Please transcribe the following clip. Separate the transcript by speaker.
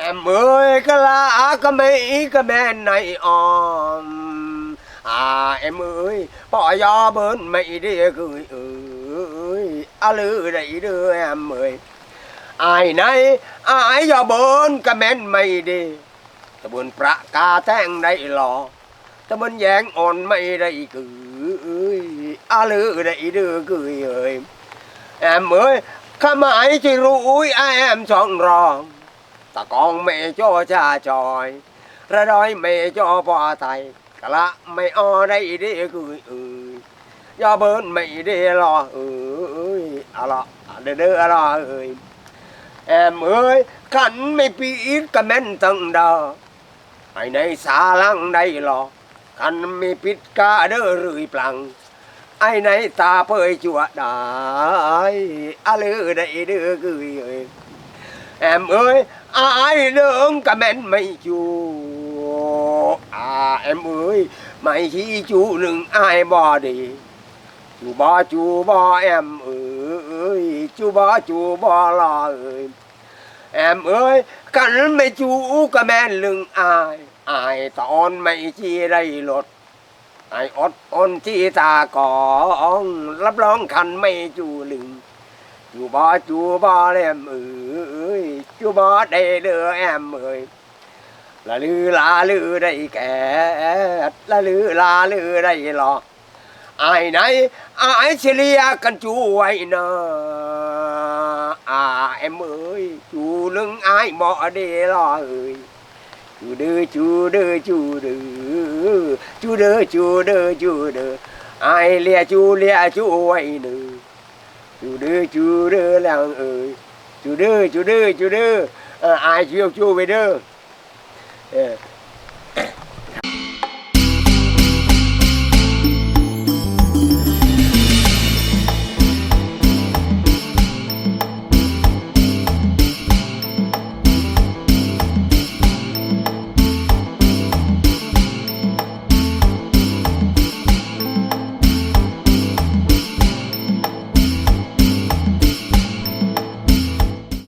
Speaker 1: em ơi cái lá cái mấy cái bên này om à em ơi bỏ gió bên mày đi gửi ơi à lư đẩy đưa em ơi ai nay ai gió bên cái bên mày đi ta bên pra ca tang đây lò ta bên giang on mày đây gửi à lư đẩy đưa gửi ơi em ơi ข้าหมายที่ ตะกองเมโจชาจอยระดอยเมโจปอไทยกะละไม่ออได้ดีกุยเอ้ยยอเบิ้นไม่ได้รอเอ้ยอะละเด้อเด้ออะละเอ้ยแอมเอ้ยขันไม่ปีดกะแม่นตั้งดาไอในสาลังได้รอขันไม่ปิดกะเด้อรืยปลังไอ้ในตาเปยจัวได้อะลือได้เด้อกุยเอ้ย แอมเอ้ยอายเดิงกะแม่นไม่จูอาแอมเอ้ยไม่ขี้จูหนึ่งอายบ่ดีจูบ่จูบ่แอมเอ้ยจูบ่จูบ่ลอเอ้ยแอมเอ้ยกันไม่จูกะแม่นลึงอายอายตอนไม่จีไรรดไออดอนที่ตากองรับรองคันไม่จูลึง จูบาจูบาแลมเอ้ยจูบาได้เด้อแอมเอ้ยละลือลาลือได้แก่ละลือลาลือได้หลอกไอ้ไหนไอ้เฉลียกันจูไว้นะอาเอ็มเอ้ยจูนึงไอ้หมอเดลอเอ้ยจูเดือจูเดือจูเดือจูเดือจูเดือจูเดือไอ้เลียจูเลียจูไว้เด้อ จูดื้อจูดื้อแล้วเอ่ยจูดื้อจูดื้อจูดื้ออายเชียวจูไปเด้อ